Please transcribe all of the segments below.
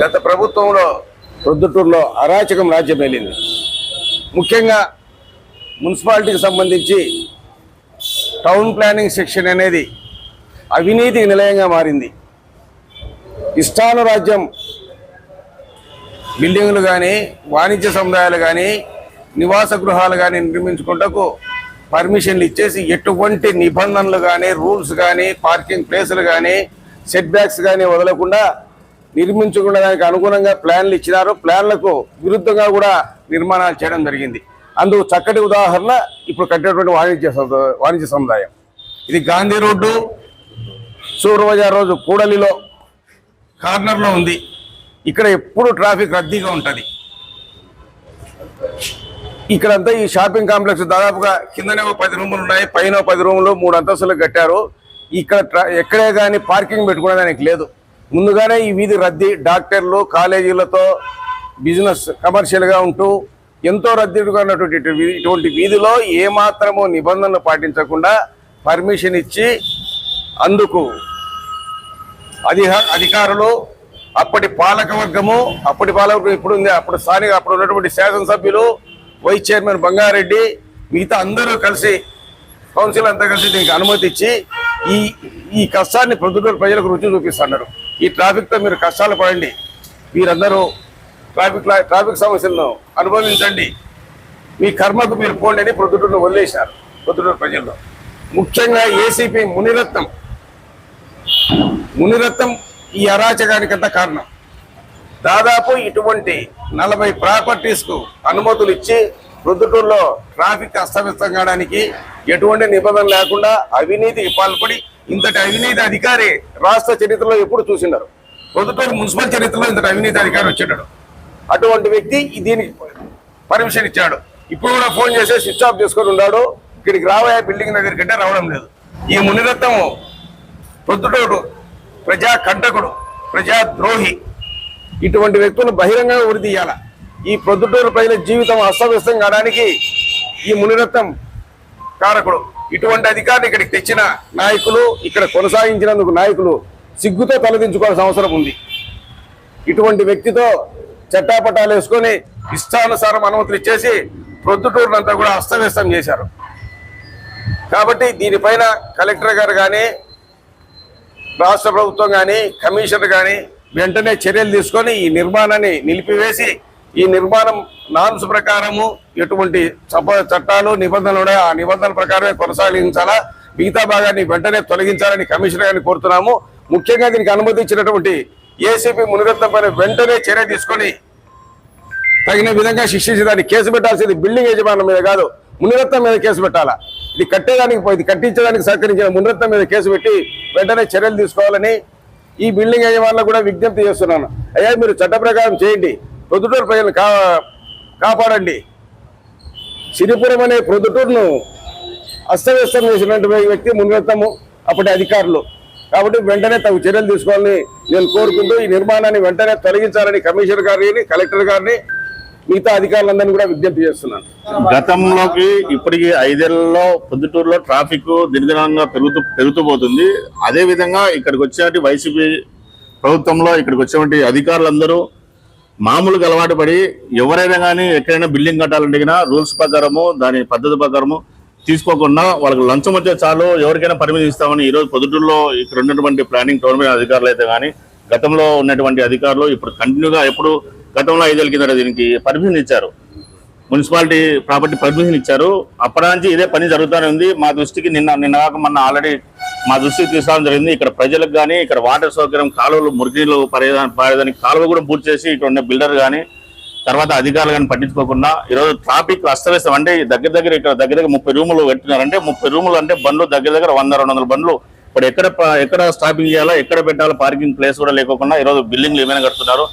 గత ప్రభుత్వంలో ప్రొద్దుటూరులో అరాచకం రాజ్యం వెళ్ళింది. ముఖ్యంగా మున్సిపాలిటీకి సంబంధించి టౌన్ ప్లానింగ్ సెక్షన్ అనేది అవినీతికి నిలయంగా మారింది. ఇష్టానురాజ్యం బిల్డింగులు కానీ వాణిజ్య సముదాయాలు కానీ నివాస గృహాలు కానీ నిర్మించుకుంటకు పర్మిషన్లు ఇచ్చేసి ఎటువంటి నిబంధనలు కానీ రూల్స్ కానీ పార్కింగ్ ప్లేసులు కానీ సెట్ బ్యాక్స్ కానీ వదలకుండా నిర్మించకుండా దానికి అనుగుణంగా ప్లాన్లు ఇచ్చినారు. ప్లాన్లకు విరుద్ధంగా కూడా నిర్మాణాలు చేయడం జరిగింది. అందుకు చక్కటి ఉదాహరణ ఇప్పుడు కట్టినటువంటి వాణిజ్య వాణిజ్య సముదాయం. ఇది గాంధీ రోడ్డు సూర్యబజార్ రోజు కూడలిలో కార్నర్లో ఉంది. ఇక్కడ ఎప్పుడు ట్రాఫిక్ రద్దీగా ఉంటుంది. ఇక్కడంతా ఈ షాపింగ్ కాంప్లెక్స్ దాదాపుగా కిందనే ఒక పది రూములు ఉన్నాయి. పైన పది రూములు మూడు అంతస్తులు కట్టారు. ఇక్కడ ట్రా- ఎక్కడే కానీ పార్కింగ్ పెట్టుకోవడానికి లేదు. ముందుగానే ఈ వీధి రద్దీ డాక్టర్లు కాలేజీలతో బిజినెస్ కమర్షియల్గా ఉంటూ ఎంతో రద్దీగా ఉన్నటువంటి ఇటువంటి వీధిలో ఏమాత్రము నిబంధనలు పాటించకుండా పర్మిషన్ ఇచ్చి అందుకు అధిహ అధికారులు అప్పటి పాలకవర్గము అప్పటి పాలకవర్గం ఇప్పుడు ఉంది అప్పుడు స్థానిక అప్పుడు ఉన్నటువంటి శాసనసభ్యులు వైస్ చైర్మన్ బంగారెడ్డి మిగతా అందరూ కలిసి కౌన్సిల్ అంతా కలిసి దీనికి అనుమతి ఇచ్చి ఈ ఈ కష్టాన్ని ప్రజలకు రుచి చూపిస్తున్నారు. ఈ ట్రాఫిక్తో మీరు కష్టాలు పడండి. మీరందరూ ట్రాఫిక్ ట్రాఫిక్ సమస్యలను అనుభవించండి. మీ కర్మకు మీరు పోండి అని ప్రొద్దుటూరును వదిలేశారు. ప్రొద్దుటూరు ప్రజల్లో. ముఖ్యంగా ఏసీపీ మునిరత్నం. మునిరత్నం ఈ అరాచకానికంతా కారణం. దాదాపు ఇటువంటి నలభై ప్రాపర్టీస్కు అనుమతులు ఇచ్చి ప్రొద్దుటూరులో ట్రాఫిక్ అస్తవ్యస్తం కావడానికి ఎటువంటి నిబంధన లేకుండా అవినీతికి పాల్పడి ఇంతటి అవినీతి అధికారి రాష్ట్ర చరిత్రలో ఎప్పుడు చూసినారు? ప్రొద్దుటూరు మున్సిపల్ చరిత్రలో ఇంతటి అవినీతి అధికారి వచ్చాడు అటువంటి వ్యక్తి దీనికి పర్మిషన్ ఇచ్చాడు. ఇప్పుడు కూడా ఫోన్ చేసి స్విచ్ ఆఫ్ చేసుకొని ఉన్నాడు. ఇక్కడికి రాబోయే బిల్డింగ్ దగ్గరికి అంటే రావడం లేదు. ఈ మునిరత్నం ప్రొద్దుటోడు ప్రజా కంటకుడు ప్రజా ద్రోహి. ఇటువంటి వ్యక్తులను బహిరంగంగా ఉరితీయాల ఈ ప్రొద్దుటూరు ప్రజల జీవితం అస్తవ్యస్తం కావడానికి ఈ మునిరత్నం కారకుడు ఇటువంటి అధికారులు ఇక్కడికి తెచ్చిన నాయకులు ఇక్కడ కొనసాగించినందుకు నాయకులు సిగ్గుతో తలదించుకోవాల్సిన అవసరం ఉంది. ఇటువంటి వ్యక్తితో చట్టాపట్టాలు వేసుకొని ఇష్టానుసారం అనుమతులు ఇచ్చేసి ప్రొద్దుటూరునంతా కూడా అస్తవ్యస్తం చేశారు. కాబట్టి దీనిపైన కలెక్టర్ గారు కానీ రాష్ట్ర ప్రభుత్వం కానీ కమిషనర్ కానీ వెంటనే చర్యలు తీసుకొని ఈ నిర్మాణాన్ని నిలిపివేసి ఈ నిర్మాణం నామ్స్ ప్రకారము ఎటువంటి చట్టాలు నిబంధనలు ఉన్నాయో? ఆ నిబంధనల ప్రకారమే కొనసాగించాలా? మిగతా భాగాన్ని వెంటనే తొలగించాలని కమిషనర్ గారిని కోరుతున్నాము. ముఖ్యంగా దీనికి అనుమతించినటువంటి ఏసీపీ మునిరత్నం పైన వెంటనే చర్య తీసుకొని తగిన విధంగా శిక్షించి దాన్ని కేసు పెట్టాల్సింది బిల్డింగ్ యజమానుల మీద కాదు మునిరత్నం మీద కేసు పెట్టాలా? ఇది కట్టేదానికి ఇది కట్టించడానికి సహకరించిన మునిరత్నం మీద కేసు పెట్టి వెంటనే చర్యలు తీసుకోవాలని ఈ బిల్డింగ్ యజమానులకు కూడా విజ్ఞప్తి చేస్తున్నాను. అయ్యా మీరు చట్ట ప్రకారం చేయండి. ప్రొద్దుటూరు ప్రజలను కా కాపాడండి. సిరిపురం అనే ప్రొద్దుటూరును అస్తవ్యస్తం చేసినటువంటి వ్యక్తి మునిరత్నము అప్పటి అధికారులు. కాబట్టి వెంటనే తగు చర్యలు తీసుకోవాలని నేను కోరుకుంటూ ఈ నిర్మాణాన్ని వెంటనే తొలగించాలని కమిషనర్ గారిని కలెక్టర్ గారిని మిగతా అధికారులందరినీ కూడా విజ్ఞప్తి చేస్తున్నాను. గతంలోకి ఇప్పటికి ఐదేళ్ళలో పొద్దుటూరులో ట్రాఫిక్ దినదినంగా పెరుగుతూ పెరుగుతూ పోతుంది. అదేవిధంగా ఇక్కడికి వచ్చేటువంటి వైసీపీ ప్రభుత్వంలో ఇక్కడికి వచ్చేటువంటి అధికారులందరూ మామూలుగా అలవాటు పడి ఎవరైనా కానీ ఎక్కడైనా బిల్డింగ్ కట్టాలంటే రూల్స్ ప్రకారము దాని పద్ధతి ప్రకారము తీసుకోకుండా వాళ్ళకి లంచం వచ్చే చాలు ఎవరికైనా పరిమితి ఇస్తామని ఈ రోజు పొద్దుటూరులో ఇక్కడ ఉన్నటువంటి ప్లానింగ్ గవర్నమెంట్ అధికారులు అయితే కానీ గతంలో ఉన్నటువంటి అధికారులు ఇప్పుడు కంటిన్యూగా ఎప్పుడు గతంలో ఐదేళ్ళ కింద దీనికి పర్మిషన్ ఇచ్చారు. మున్సిపాలిటీ ప్రాపర్టీ పర్మిషన్ ఇచ్చారు. అప్పటి నుంచి ఇదే పని జరుగుతూనే ఉంది. మా దృష్టికి నిన్న నిన్న కాక మొన్న ఆల్రెడీ మా దృష్టికి తీసుకోవడం జరిగింది. ఇక్కడ ప్రజలకు కానీ ఇక్కడ వాటర్ సౌకర్యం కాలువలు మురికిలు పడేదానికి పాడేదానికి కాలువ కూడా పూర్తి చేసి ఇక్కడ ఉన్న బిల్డర్ కానీ తర్వాత అధికారులు కానీ పట్టించుకోకుండా ఈరోజు ట్రాఫిక్ అస్తవ్యస్తం అంటే దగ్గర దగ్గర ఇక్కడ దగ్గర దగ్గర ముప్పై రూములు పెట్టినారంటే ముప్పై రూములు అంటే బండ్లు దగ్గర దగ్గర వంద రెండు వందల బండ్లు. ఇప్పుడు ఎక్కడ ఎక్కడ స్టాపింగ్ చేయాలో ఎక్కడ పెట్టాలో పార్కింగ్ ప్లేస్ కూడా లేకోకుండా ఈరోజు బిల్డింగ్లు ఏమైనా కడుతున్నారు.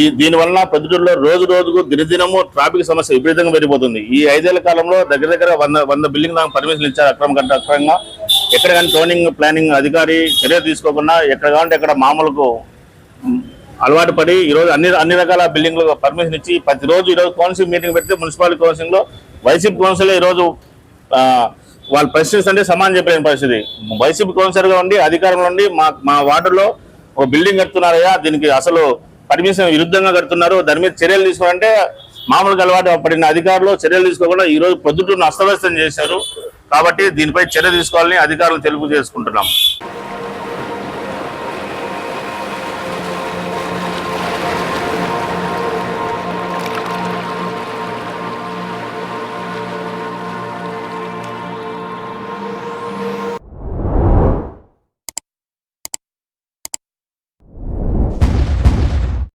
ఈ దీనివల్ల వలన ప్రొద్దుటూరులో రోజు రోజుకు దినదినము ట్రాఫిక్ సమస్య విపరీతంగా పెరిగిపోతుంది. ఈ ఐదేళ్ళ కాలంలో దగ్గర దగ్గర వంద వంద బిల్డింగ్ దాకా పర్మిషన్ ఇచ్చారు అక్రమ కంటే అక్రమంగా. ఎక్కడ కానీ టోనింగ్ ప్లానింగ్ అధికారి చర్య తీసుకోకుండా ఎక్కడ కావాలంటే ఎక్కడ మామూలుకు అలవాటు పడి ఈరోజు అన్ని అన్ని రకాల బిల్డింగ్లు పర్మిషన్ ఇచ్చి ప్రతిరోజు ఈరోజు కౌన్సిల్ మీటింగ్ పెడితే మున్సిపాలిటీ కౌన్సిల్ వైసీపీ కౌన్సిల్ ఈరోజు వాళ్ళ వాళ్ళు ప్రశ్నిస్తుంటే సమానం చెప్పలేని పరిస్థితి. వైసీపీ కౌన్సిలర్గా ఉండి అధికారంలో ఉండి మా మా వార్డులో ఒక బిల్డింగ్ కడుతున్నారయ్యా దీనికి అసలు పర్మిషన్ విరుద్ధంగా కడుతున్నారు. దాని మీద చర్యలు తీసుకోవాలంటే మామూలుగా అలవాటు పడిన అధికారులు చర్యలు తీసుకోకుండా ఈరోజు పొద్దుటూరును అస్తవ్యస్తం చేశారు. కాబట్టి దీనిపై చర్య తీసుకోవాలని అధికారులు తెలుపు చేసుకుంటున్నాం.